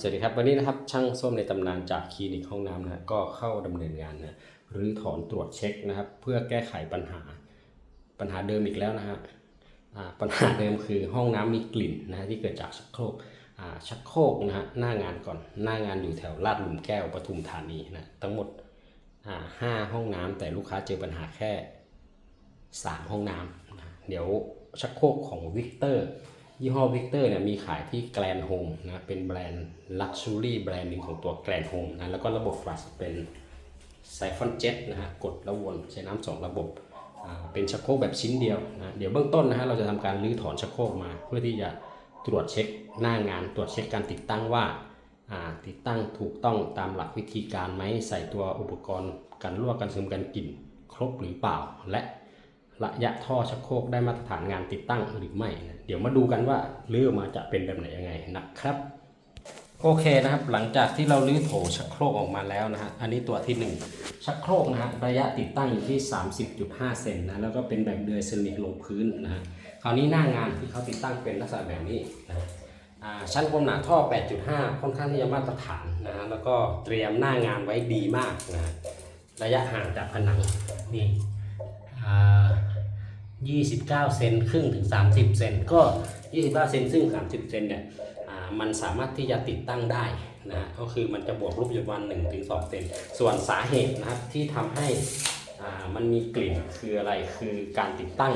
สวัสดีครับวันนี้นะครับช่างส้มในตำนานจากคลินิกห้องน้ำนะก็เข้าดำเนินงานนะหรือถอนตรวจเช็คนะครับ เพื่อแก้ไขปัญหาปัญหาเดิมอีกแล้วนะฮะปัญหาเดิมคือห้องน้ำมีกลิ่นนะฮะที่เกิดจากชักโครกชักโครกนะฮะหน้างานก่อนหน้างานอยู่แถวลาดหลุมแก้วปทุมธานีนะทั้งหมดห้าห้องน้ำแต่ลูกค้าเจอปัญหาแค่สามห้องน้ำนะเดี๋ยวชักโครกของวิกเตอร์ ยี่ห้อวิกเตอร์เนี่ยมีขายที่แกลนโฮมนะเป็นแบรนด์ลักชัวรี่แบรนด์หนึ่งของตัวแกลนโฮมนะแล้วก็ระบบฟลัชเป็นไซฟอนเจ็ตนะฮะกดแล้ววนใช้น้ำสองระบบเป็นชักโครกแบบชิ้นเดียวนะเดี๋ยวเบื้องต้นนะฮะเราจะทำการรื้อถอนชักโครกมา เพื่อที่จะตรวจเช็คหน้างาน ตรวจเช็คการติดตั้งว่าติดตั้งถูกต้องตามหลักวิธีการไหมใส่ตัวอุปกรณ์กันรั่วกันซึมกันกลิ่น ครบหรือเปล่าและ ระยะท่อชักโครกได้มาตรฐานงานติดตั้งหรือไม่นะเดี๋ยวมาดูกันว่าลื้อมาจะเป็นแบบไหนยังไงนะครับ โอเคนะครับ หลังจากที่เราลื้อโถชักโครกออกมาแล้วนะฮะอันนี้ตัวที่ 1 ชักโครกนะฮะระยะติดตั้งอยู่ที่ 30.5 เซนนะแล้วก็เป็นแบบเดือยเซรามิกลงพื้นนะฮะคราวนี้หน้างานที่เขาติดตั้งเป็นลักษณะแบบนี้นะอ่าชั้นความหนาท่อ 8.5 ค่อนข้างที่จะมาตรฐานนะฮะแล้วก็เตรียมหน้างานไว้ดีมากนะระยะห่างจากผนังนี่ 29 เซนครึ่งถึง 30 เซนก็ 29 เซนซึ่ง 30 เซนเนี่ยอ่ามันสามารถที่จะติดตั้งได้นะก็คือมันจะบวกลบอยู่ประมาณ1ถึง2เซนส่วนสาเหตุนะครับที่ทำให้อ่ามันมีกลิ่นคืออะไรคือการติดตั้ง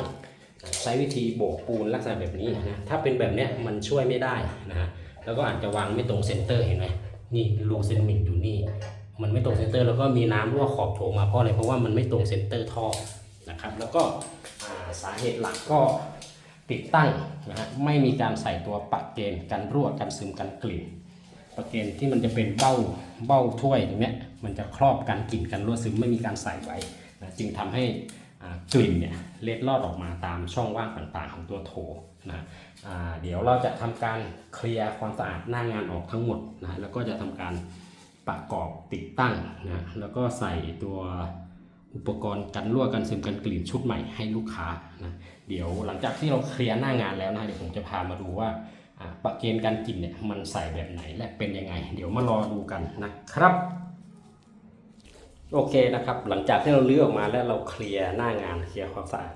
ใช้วิธีโบกปูนลักษณะแบบนี้นะถ้าเป็นแบบเนี้ยมันช่วยไม่ได้นะฮะแล้วก็อาจจะวางไม่ตรงเซนเตอร์เห็นไหมนี่รูเซนมิกอยู่นี่ มันไม่ตรงเซนเตอร์แล้วก็มีน้ำรั่วขอบโถมาเพราะอะไรเพราะว่ามันไม่ตรงเซนเตอร์ท่อ นะครับ แล้วก็สาเหตุหลักก็ติดตั้งนะฮะไม่มีการใส่ตัวปะเกณฑ์กันรั่วกันซึมกันกลิ่นปะเกณฑ์ที่มันจะเป็นเบ้าเบ้าถ้วยตรงเนี้ยมันจะครอบกันกลิ่นกันรั่วซึมไม่มีการใส่ไว้นะจึงทำให้กลิ่นเนี่ยเล็ดลอดออกมาตามช่องว่างต่างๆ ของตัวโถนะเดี๋ยวเราจะทำการเคลียร์ความสะอาดหน้างานออกทั้งหมดนะแล้วก็จะทำการประกอบติดตั้งนะแล้วก็ใส่ตัว อุปกรณ์กันรั่วกันซึมกันกลิ่นชุดใหม่ให้ลูกค้านะเดี๋ยวหลังจากที่เราเคลียร์หน้างานแล้วนะเดี๋ยวผมจะพามาดูว่าประเกณฑ์การกลิ่นเนี่ยมันใส่แบบไหนและเป็นยังไง เดี๋ยวมารอดูกันนะครับโอเคนะครับหลังจากที่เราเลือกออกมาแล้วเราเคลียร์หน้างานเคลียร์ความสะอาด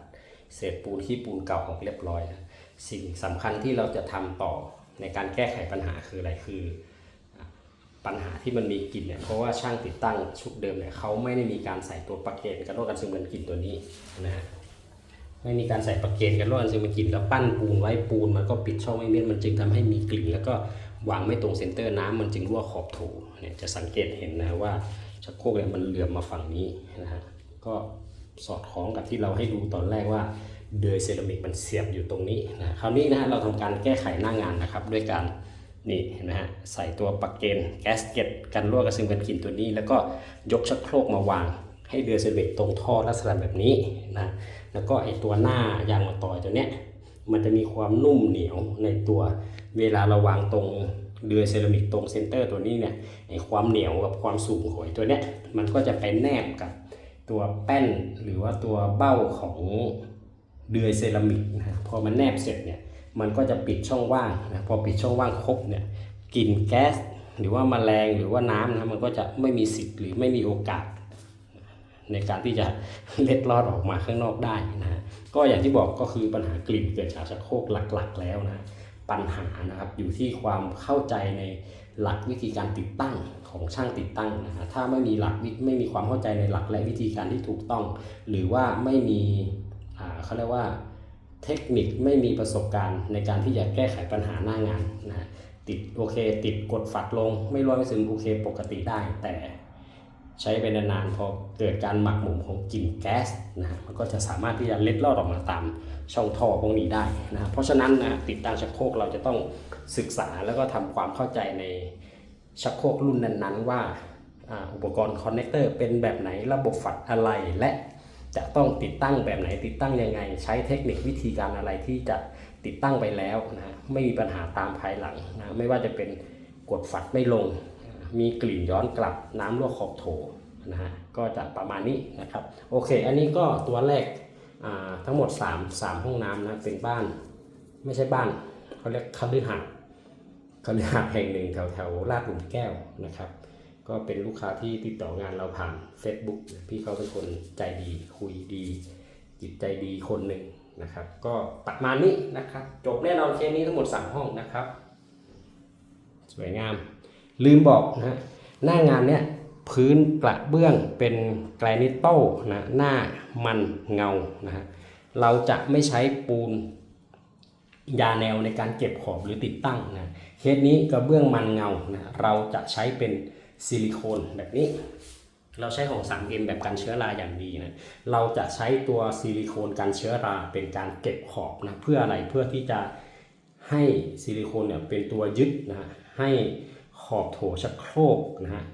เศษปูนขี้ปูนเก่าออกเรียบร้อยนะสิ่งสำคัญที่เราจะทำต่อในการแก้ไขปัญหาคืออะไรคือ ปัญหาที่มันมีกลิ่นเนี่ยเพราะว่าช่างติดตั้งชุดเดิมเนี่ยเขาไม่ได้มีการใส่ตัวปะเกนกันรั่วกันซึมกันกลิ่นตัวนี้นะฮะไม่มีการใส่ปะเกนกันรั่วกันซึมกันกลิ่นแล้วปั้นปูนไว้ปูนมันก็ปิดช่องไม่มิดมันจึงทำให้มีกลิ่น แล้วก็วางไม่ตรงเซนเตอร์น้ำมันจึงรั่วขอบโถเนี่ยจะสังเกตเห็นนะว่าชักโครกเนี่ยมันเหลื่อมมาฝั่งนี้นะฮะก็สอดคล้องกับที่เราให้ดูตอนแรกว่าเดือยเซรามิกมันเสียบอยู่ตรงนี้นะคราวนี้นะฮะเราทำการแก้ไขหน้างานนะครับด้วยการ นี่เห็นไหมฮะใส่ตัวปักเกนแก๊สเก็ตกันรั่วกันซึมกันกลิ่นตัวนี้ แล้วก็ยกชักโครกมาวาง ให้เดือยเซรามิกตรงท่อลักษณะแบบนี้นะแล้วก็ไอตัวหน้ายางมะตอยตัวเนี้ยมันจะมีความนุ่มเหนียวในตัวเวลาเราวางตรงเดือยเซรามิกตรงเซนเตอร์ตัวนี้เนี่ยไอความเหนียวกับความสูงของตัวเนี้ยมันก็จะไปแนบกับตัวแป้นหรือว่าตัวเบ้าของเดือยเซรามิกนะพอมันแนบเสร็จเนี่ย มันก็จะปิดช่องว่างนะพอปิดช่องว่างครบเนี่ยกลิ่นแก๊สหรือว่าแมลงหรือว่าน้ำนะมันก็จะไม่มีสิทธิ์หรือไม่มีโอกาส ในการที่จะเล็ดลอดออกมาข้างนอกได้นะฮะก็อย่างที่บอกก็คือปัญหากลิ่นเกิดจากชักโครกหลัก ๆ แล้วนะปัญหานะครับอยู่ที่ความเข้าใจในหลักวิธีการติดตั้งของช่างติดตั้งนะฮะถ้าไม่มีหลักวิไม่มีความเข้าใจในหลักและวิธีการที่ถูกต้อง หรือว่าไม่มีอ่าเขาเรียกว่า เทคนิคไม่มีประสบการณ์ในการที่จะแก้ไขปัญหาหน้างานนะฮะติดโอเค ติดกดฝัดลง ไม่ร้อยไม่ซึมโอเคปกติได้ แต่ใช้ไปนานๆพอเกิดการหมักหมมของกลิ่นแก๊สนะฮะมันก็จะสามารถที่จะเล็ดลอดออกมาตามช่องท่อพวกนี้ได้นะเพราะฉะนั้นนะติดตั้งชักโครกเราจะต้องศึกษาแล้วก็ทำความเข้าใจในชักโครกรุ่นนั้นๆว่าอ่าอุปกรณ์คอนเนคเตอร์เป็นแบบไหนระบบฝัดอะไรและ จะต้องติดตั้งแบบไหนติดตั้งยังไง ใช้เทคนิควิธีการอะไรที่จะติดตั้งไปแล้วนะไม่มีปัญหาตามภายหลังนะไม่ว่าจะเป็นกดฝัดไม่ลง มีกลิ่นย้อนกลับน้ำรั่วขอบโถนะฮะก็จะประมาณนี้นะครับโอเค อันนี้ก็ตัวแรกอ่าทั้งหมด 3 3 ห้องน้ำนะเป็นบ้าน ไม่ใช่บ้านเขาเรียกคฤหาสน์คฤหาสน์แห่งหนึ่งแถวแถวลาดหลุมแก้วนะครับ ก็เป็นลูกค้าที่ติดต่องานเราผ่าน Facebook นะพี่เขาเป็นคนใจดีคุยดี จิตใจดีคนหนึ่งนะครับ ก็ประมาณนี้นะครับ จบแน่นอนเคสนี้ทั้งหมด 3 ห้องนะครับ สวยงาม ลืมบอกนะหน้างานเนี้ยพื้นกระเบื้องเป็นแกรนิตโต้นะหน้ามันเงานะฮะเราจะไม่ใช้ปูนยาแนวในการเก็บขอบหรือติดตั้งนะเคสนี้กระเบื้องมันเงานะเราจะใช้เป็น ซิลิโคนแบบนี้ เราใช้ของ 3M แบบกันเชื้อราอย่างดีนะเราจะใช้ตัวซิลิโคนกันเชื้อราเป็นการเก็บขอบนะเพื่ออะไรเพื่อที่จะให้ซิลิโคนเนี่ยเป็นตัวยึดนะฮะให้ขอบโถชักโครกนะฮะ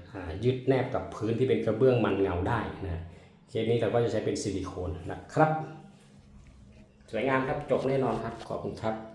ยึดแนบกับพื้นที่เป็นกระเบื้องมันเงาได้นะเคสนี้เราก็จะใช้เป็นซิลิโคนนะครับ สวยงามครับจบแน่นอนครับ ขอบคุณครับ